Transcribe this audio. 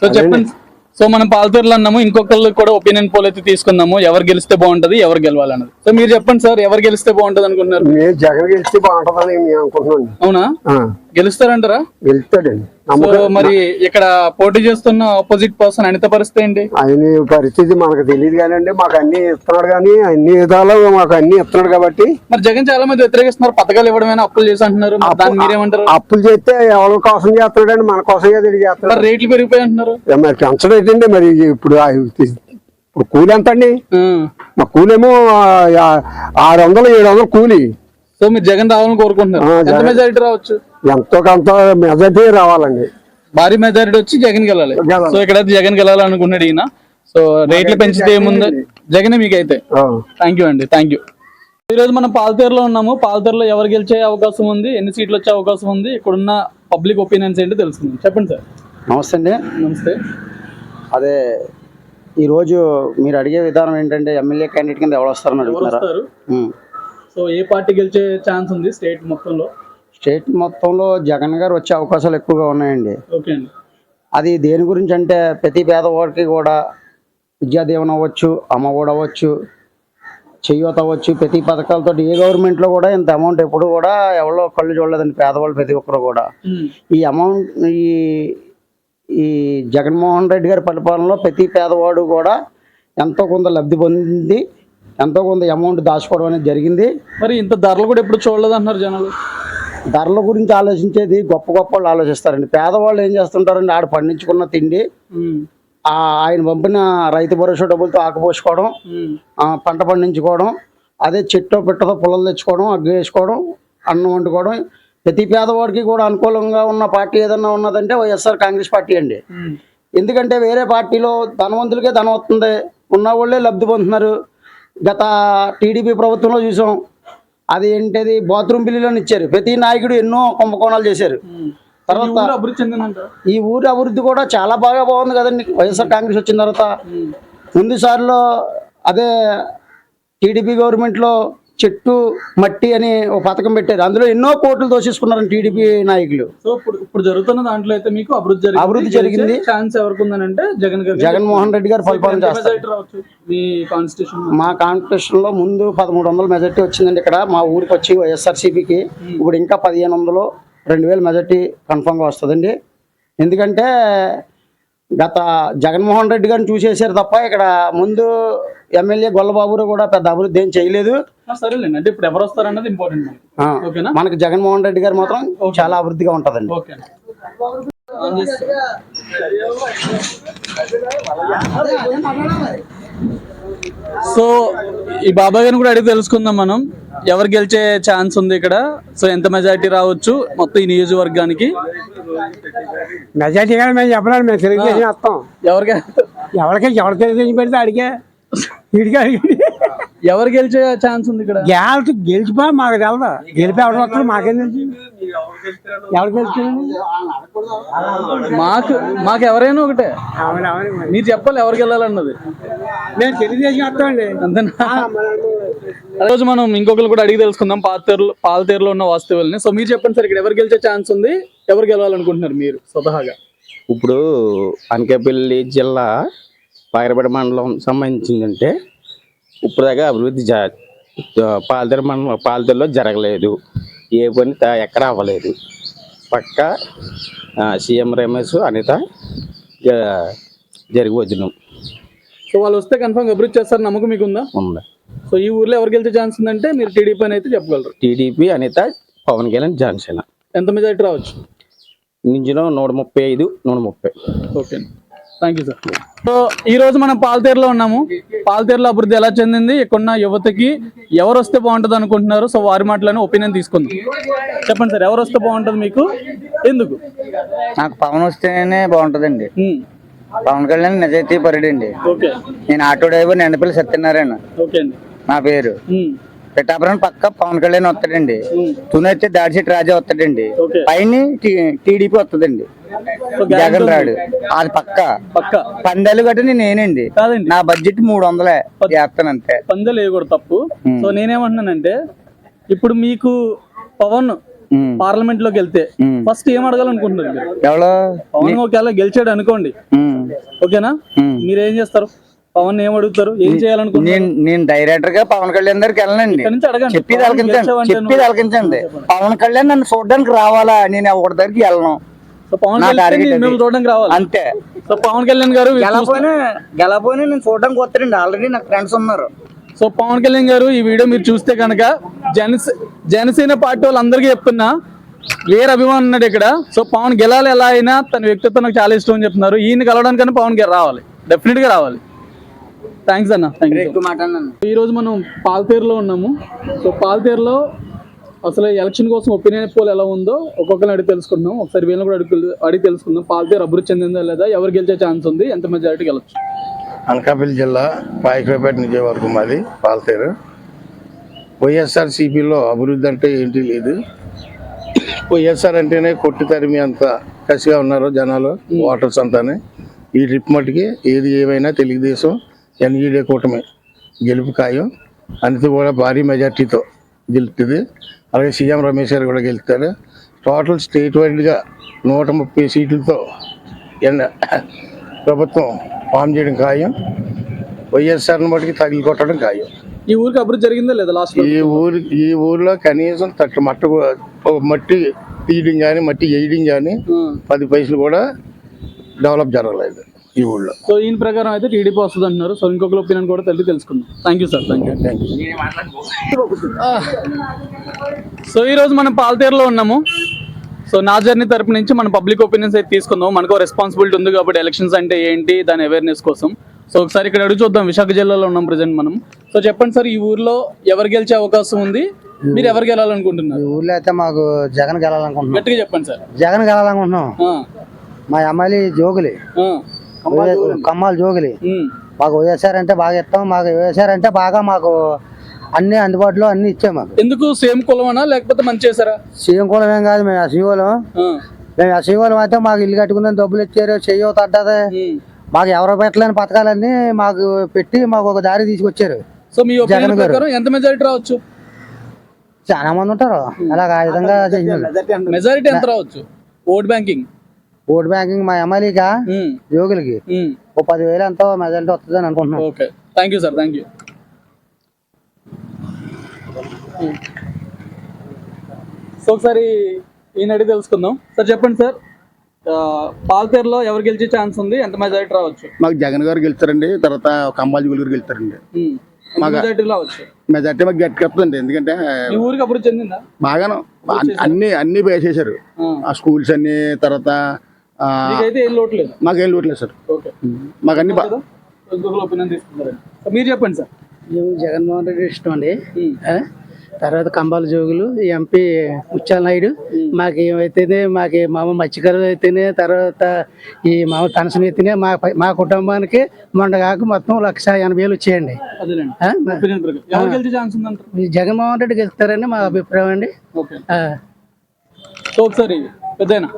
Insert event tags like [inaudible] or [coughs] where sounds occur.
So చెప్పండి. So మనం పాలతూరులో అన్నాము ఇంకొకళ్ళు కూడా ఒపీనియన్ పోల్ అయితే తీసుకుందాము. ఎవరు గెలిస్తే బాగుంటది ఎవరు గెలవాలన్నది. సో మీరు చెప్పండి సార్ ఎవరు గెలిస్తే బాగుంటది అనుకుంటున్నారు జగన్ గెలిస్తే బాగుంటుందని మేము అనుకుంటున్నాం అవునా? గెలుస్తారంటారా? సో నమ్మకం మరి ఇక్కడ పోటీ చేస్తున్న ఆపోజిట్ పర్సన్ అనిత పరిస్థితి ఏంటి? ఆయన పరిస్థితి మనకు తెలియదు కానండి మాకు అన్ని ఇస్తున్నాడు కానీ అన్ని విధాలు మాకు అన్ని ఇస్తున్నాడు కాబట్టి. మరి జగన్ చాలా మంది వ్యతిరేకిస్తున్నారు పథకాలు ఇవ్వడమైనా అప్పులు చేసి అంటున్నారు మరి దాన్ని మీరేమంటారు? అప్పులు చేస్తే ఎవరి కోసం చేస్తున్నాడండి మన కోసం చేస్తున్నాడు. మరి రేట్లు పెరిగిపోయి అంటున్నారు. ఏ మరి పెంచడం ఏంటండి మరి ఇప్పుడు ఆ- ఇప్పుడు కూలి ఎంత అండి ఆ. మా కూలేమో ఆ, ఆరు వందలు ఏడు వందలు కూలి. సో మీరు జగన్ రావాలని కోరుకుంటున్నారు. ఎంత. మెజారిటీ రావచ్చు? ఎంతో కొంత మెజార్టీ రావాలండి. భారీ మెజారిటీ వచ్చి జగన్ గెలాలి గెలాలి. సో ఇక్కడైతే జగన్ గెలాలనుకున్నాడు ఈయన. సో రేట్లు పెంచితే ఏముంది? జగనే మీకైతే. థ్యాంక్ యూ అండి థ్యాంక్ యూ ఈ రోజు మనం పాలతేరులో ఉన్నాము. పాలతేరులో ఎవరు గెలిచే అవకాశం ఉంది? ఎన్ని సీట్లు వచ్చే అవకాశం ఉంది? ఇక్కడున్న పబ్లిక్ ఒపీనియన్స్ ఏంటో తెలుసుకుందాం. చెప్పండి సార్. నమస్తే అండి. నమస్తే. అదే ఈరోజు మీరు అడిగే విధానం ఏంటంటే ఎమ్మెల్యే క్యాండిడేట్ కింద ఎవరు వస్తారని అడుగుతున్నారా. సో ఏ పార్టీ గెలిచే ఛాన్స్ ఉంది స్టేట్ మొత్తంలో? స్టేట్ మొత్తంలో జగన్ గారు వచ్చే అవకాశాలు ఎక్కువగా ఉన్నాయండి. ఓకే అండి. అది దేని గురించి అంటే ప్రతి పేదవాడికి కూడా విద్యాదీవన అవ్వచ్చు అమ్మ కూడా అవ్వచ్చు చెయ్యూత అవ్వచ్చు. ప్రతి పథకాలతో ఏ గవర్నమెంట్లో కూడా ఇంత అమౌంట్ ఎప్పుడు కూడా ఎవరో కళ్ళు చూడలేదండి పేదవాళ్ళు ప్రతి ఒక్కరు కూడా. ఈ అమౌంట్ ఈ ఈ జగన్మోహన్ రెడ్డి గారి పరిపాలనలో ప్రతి పేదవాడు కూడా ఎంతో కొంత లబ్ధి పొంది ఎంతో కొంత అమౌంట్ దాచుకోవడం అనేది జరిగింది. మరి ఇంత ధరలు కూడా ఎప్పుడు చూడలేదు అంటున్నారు జనాలు? ధరల గురించి ఆలోచించేది గొప్ప గొప్ప వాళ్ళు ఆలోచిస్తారండి. పేదవాళ్ళు ఏం చేస్తుంటారండి ఆడ పండించుకున్న తిండి ఆయన పంపిన రైతు భరోసా డబ్బులతో ఆకుపోసుకోవడం పంట పండించుకోవడం అదే చెట్టు పెట్టతో పొలాలు తెచ్చుకోవడం అగ్గి వేసుకోవడం అన్నం వండుకోవడం. ప్రతి పేదవాడికి కూడా అనుకూలంగా ఉన్న పార్టీ ఏదన్నా ఉన్నదంటే వైఎస్ఆర్ కాంగ్రెస్ పార్టీ అండి. ఎందుకంటే వేరే పార్టీలో ధనవంతులకే ధనం వస్తుంది. ఉన్న వాళ్ళే లబ్ధి పొందుతున్నారు. గత టీడీపీ ప్రభుత్వంలో చూసాం. అది ఏంటది? బాత్రూమ్ బిల్లులను ఇచ్చారు. ప్రతి నాయకుడు ఎన్నో కుంభకోణాలు చేశారు. తర్వాత ఈ ఊరి అభివృద్ధి కూడా చాలా బాగా బాగుంది కదండి. వైఎస్ఆర్ కాంగ్రెస్ వచ్చిన తర్వాత ముందు సారిలో అదే టీడీపీ గవర్నమెంట్లో చెట్టు మట్టి అని ఒక పథకం పెట్టారు. అందులో ఎన్నో కోట్లు దోషిస్తున్నారు టీడీపీ నాయకులు. సో ఇప్పుడు ఇప్పుడు జరుగుతున్న దాంట్లో అయితే మీకు అభివృద్ధి అభివృద్ధి జరిగింది. ఛాన్స్ ఎవరికి ఉందనంటే జగన్ జగన్మోహన్ రెడ్డి గారు పరిపాలన చేస్తారు. మీ కాన్స్టిట్యూషన్లో. ముందు పదమూడు వందల మెజార్టీ వచ్చిందండి ఇక్కడ. మా ఊరికి వచ్చి వైఎస్ఆర్సీపీకి. ఇప్పుడు ఇంకా పదిహేను వందలు రెండు వేల మెజార్టీ కన్ఫామ్గా వస్తుందండి. ఎందుకంటే గత జగన్మోహన్ రెడ్డి గారిని చూసేసారు తప్ప ఇక్కడ ముందు ఎమ్మెల్యే గొల్లబాబు కూడా పెద్ద అభివృద్ధి ఏం చేయలేదు. సరేలేండి. అంటే ఇప్పుడు ఎవరు వస్తారన్నది ఇంపార్టెంట్ మనకి ఆ, ఓకేనా? మనకి జగన్మోహన్ రెడ్డి గారు మాత్రం చాలా అభివృద్ధిగా ఉంటుందండి. సో ఈ బాబాయ్ గారిని కూడా అడిగి తెలుసుకుందాం మనం. ఎవరు గెలిచే ఛాన్స్ ఉంది ఇక్కడ? సో ఎంత మెజారిటీ రావచ్చు మొత్తం ఈ నియోజకవర్గానికి? మెజార్టీ కానీ మేము చెప్పలేదు మేము తెలుగుదేశం వస్తాం. ఎవరికి? ఎవరికి ఎవరు తెలుగుదేశం పెడితే అడిగే ఎవరు గెలిచే ఛాన్స్ ఉంది ఇక్కడ? గెలిచి గెలిచిపో మాకు తెలదు గెలిపి ఎవరు వస్తారు మాకేం తెలుసు? ఎవరు గెలుస్తుంది మాకు మాకు ఎవరైనా ఒకటే. మీరు చెప్పాలి ఎవరికి వెళ్ళాలన్నది. మేము తెలుగుదేశం వస్తామండి. అంతేనా? రోజు మనం ఇంకొకరు కూడా అడిగి తెలుసుకుందాం పాతేరులో పాలతేరులో ఉన్న వాస్తవుల్ని. సో మీరు చెప్పండి సార్ ఇక్కడ ఎవరు గెలిచే ఛాన్స్ ఉంది? ఎవరు గెలవాలనుకుంటున్నారు మీరు స్వతహాగా? ఇప్పుడు అనకాపల్లి జిల్లా పాయరపేట మండలం సంబంధించిందంటే ఇప్పుడు దాకా అభివృద్ధి జ పాలతెర మండలం పాలతెరలో జరగలేదు. ఏ పని ఎక్కడ అవ్వలేదు. పక్క సీఎం రమేష్ అనిత జరిగి వదినం సో వాళ్ళు వస్తే కన్ఫర్మ్ అభివృద్ధి చేస్తారు నమ్మకం మీకు ఉందా ఉంది? సో ఈ ఊర్లో ఎవరు గెలిచే ఛాన్స్ ఉందంటే మీరు టీడీపీ అని అయితే చెప్పగలరు. టీడీపీ అనిత పవన్ కళ్యాణ్ జనసేన. ఎంత మెజారిటీ రావచ్చు? నించిన నూట ముప్పై ఐదు నూట ముప్పై. Okay. Thank you sir. So ఈ రోజు మనం పాలతేరులో ఉన్నాము. పాలతేరులో అభివృద్ధి ఎలా చెందింది? ఇక్కడున్న యువతకి ఎవరు వస్తే బాగుంటుంది అనుకుంటున్నారు? సో వారి మాటలను ఒపీనియన్ తీసుకుందాం. చెప్పండి సార్ ఎవరు వస్తే బాగుంటుంది మీకు? ఎందుకు? నాకు పవన్ వస్తేనే బాగుంటుందండి. పవన్ కళ్యాణ్ నిజాయితీ పరుడండి. ఓకే. నేను ఆటో డ్రైవర్ ఎండపల్లి సత్యనారాయణ. అండి. నా పేరు. పిఠాపురం పక్క పవన్ కళ్యాణ్ వస్తాడండి. ఉమ్. తునైతే దాడిశెట్టి రాజా వస్తాడండి. పైన టీడీపీ వస్తుందండి. జగన్ రాడు. అది పక్క. పక్క. పందాలు గట్ట నేనండి. నా బడ్జెట్ మూడు వందలే చేస్తాను అంతే. పందెలు వేయకూడదు తప్పు. సో నేనేమంటున్నానంటే ఇప్పుడు మీకు పవన్. పార్లమెంట్లోకి వెళ్తే. ఫస్ట్ ఏం అడగాలనుకుంటున్నారు? ఎవరో? పవన్ ఒకవేళ గెలిచాడు అనుకోండి. ఓకేనా. మీరు ఏం చేస్తారు? పవన్ ఏం అడుగుతారు? ఏం చేయాలనుకుంటున్నారు? నేను నేను డైరెక్టర్గా పవన్ కళ్యాణ్ దగ్గరికి వెళ్ళనండి. చెప్పేది పవన్ అలకించండి పవన్ కళ్యాణ్ నన్ను చూడడానికి రావాలా? నేను ఎవరి దగ్గరికి వెళ్ళను. అంతే. సో పవన్ కళ్యాణ్ గారు గెలపోయినా గెలపోయినా నేను చూడడానికి వస్తాడండి ఆల్రెడీ నాకు ఫ్రెండ్స్ ఉన్నారు. సో పవన్ కళ్యాణ్ గారు ఈ వీడియో మీరు చూస్తే కనుక జనసే జనసేన పార్టీ వాళ్ళందరికీ చెప్తున్నా వేరే అభిమానం ఉన్నాడు ఇక్కడ. సో పవన్ గెలాలి ఎలా అయినా తన వ్యక్తిత్వం నాకు చాలా ఇష్టం అని చెప్తున్నారు. ఈయన కలవడానికన్నా పవన్ గారు రావాలి. డెఫినెట్గా రావాలి. థ్యాంక్స్ అన్న. థ్యాంక్ యూ ఎక్కువ మాట్లాడినాను ఈ రోజు మనం పాల్తేరులో ఉన్నాము. సో పాల్తేరులో అసలు ఎలక్షన్ కోసం ఒపీనియన్ పోల్ ఎలా ఉందో ఒక్కొక్కరిని అడిగి తెలుసుకుంటున్నాం ఒకసారి వీళ్ళని కూడా అడిగి అడిగి తెలుసుకుందాం. పాల్తేరు అభివృద్ధి చెందిందా లేదా? ఎవరు గెలిచే ఛాన్స్ ఉంది? ఎంత మెజారిటీ గెలవచ్చు అనకాపల్లి జిల్లా పాయకరపేట నియోజకవర్గం మాది పాలతేరు. వైఎస్ఆర్ సిపిలో అభివృద్ధి అంటే ఏంటి లేదు. వైఎస్ఆర్ అంటేనే కొట్టి తరిమి అంత కసిగా ఉన్నారు జనాలు ఓటర్స్ అంతానే. ఈ ట్రిప్ మట్టుకి ఏది ఏమైనా తెలుగుదేశం ఎన్ఈడే కూటమి గెలుపు ఖాయం. అందుతో కూడా భారీ మెజార్టీతో గెలుస్తుంది అలాగే సీఎం రమేష్ గారు కూడా గెలుస్తారు టోటల్ స్టేట్ వైడ్గా నూట ముప్పై సీట్లతో ఎన్- [coughs] ప్రభుత్వం ఫామ్ చేయడం ఖాయం. వైఎస్ఆర్ని మటుకి తగిలి కొట్టడం ఖాయం. ఈ ఊరికి అభివృద్ధి జరిగిందా లేదా లాస్ట్ ఈ ఊరి ఈ ఊర్లో కనీసం తట్టు మట్ట మట్టి తీయడం కానీ మట్టి వేయడం కానీ పది పైసలు కూడా డెవలప్ జరగలేదు ఈ ఊళ్ళో. సో ఈయన ప్రకారం అయితే టీడీపీ వస్తుంది అంటున్నారు. సో ఇంకొకరి ఒపీనియన్ కూడా తెలిసి తెలుసుకుందాం. Thank you sir thank you thank you so ఈ రోజు మనం పాలతీరులో ఉన్నాము. సో నా జర్నీ తరపు నుంచి మన పబ్లిక్ ఒపీనియన్స్ అయితే తీసుకుందాం మనకు రెస్పాన్సిబిలిటీ ఉంది కాబట్టి ఎలక్షన్స్ అంటే ఏంటి దాని అవేర్నెస్ కోసం సో ఒకసారి ఇక్కడ అడుగు చూద్దాం విశాఖ జిల్లాలో ఉన్నాం ప్రజెంట్ మనం సో చెప్పండి సార్ ఈ ఊర్లో ఎవరు గెలిచే అవకాశం ఉంది మీరు ఎవరు గెలాలనుకుంటున్నారు ఊర్లో అయితే మాకు జగన్ గెలాలనుకుంటున్నాం గట్టిగా చెప్పండి సార్ జగన్ గెలాలనుకుంటున్నాం మా అమ్మాయి జోగులి కమ్మాలు జోగులి మాకు వైఎస్ఆర్ అంటే బాగా ఇస్తాం మాకు వైఎస్ఆర్ అంటే బాగా మాకు అన్ని అందుబాటులో అన్ని ఇచ్చాము మాకు. ఎందుకు? సేమ్ కులమనా? లేకపోతే మంచి చేశారా? సీఎం కూడా ఏం కాదు మేము అసీవోలం. మేము అసీవోలం అయితే మాకు ఇల్లు కట్టుకున్న డబ్బులు ఇచ్చారు చెయ్యో తడ్డది. మాకు ఎవరో పెట్టలేని పథకాలన్నీ మాకు పెట్టి మాకు ఒక దారి తీసుకొచ్చారు. సో మీ జగన్ గారు. ప్రకారం ఎంత మెజారిటీ రావచ్చు? చాలా మంది ఉంటారు. అలాగ ఆ విధంగా చెయ్యాలి మెజారిటీ ఎంత రావచ్చు? ఓట్ బ్యాంకింగ్ ఓట్ బ్యాంకింగ్ మా ఎమ్మెల్యేగా యోగులకి. ఓ పదివేలు ఎంతో మెజారిటీ వస్తుంది అని అనుకుంటున్నాం. Okay thank you sir thank you so ఒకసారి ఈయన అడిగి తెలుసుకుందాం. సార్ చెప్పండి సార్. ఆ, పాలతేరులో ఎవరు గెలిచే ఛాన్స్ ఉంది? ఎంత మెజారిటీ రావచ్చు? మాకు జగన్ గారు గెలుస్తారండి. తర్వాత కంబాల్ గారు గెలుస్తారండి. మెజారిటీ రావచ్చు? మెజార్టీ మాకు గట్టి కప్పుతుంది ఎందుకంటే ఈ ఊరికి చెందిందా? బాగాను. అన్ని- అన్ని వేసేసారు ఆ. స్కూల్స్ అన్ని తర్వాత మాకేం లోట్లేదు సార్. ఓకే. మాకు అన్ని మీరు చెప్పండి సార్. జగన్మోహన్ రెడ్డి ఇష్టం అండి? తర్వాత కంబాల జోగులు ఎంపీ ముత్యాల నాయుడు మాకు ఏమైతేనే మాకు మామ మత్స్యకారు అయితేనే తర్వాత ఈ మామ పెన్షన్ అయితేనే మా మా కుటుంబానికి కాక మొత్తం లక్ష ఎనభై వేలు వచ్చేయండి. జగన్మోహన్ రెడ్డి గెలుస్తారని మా అభిప్రాయం అండి. ఒకసారి పెద్దయినా?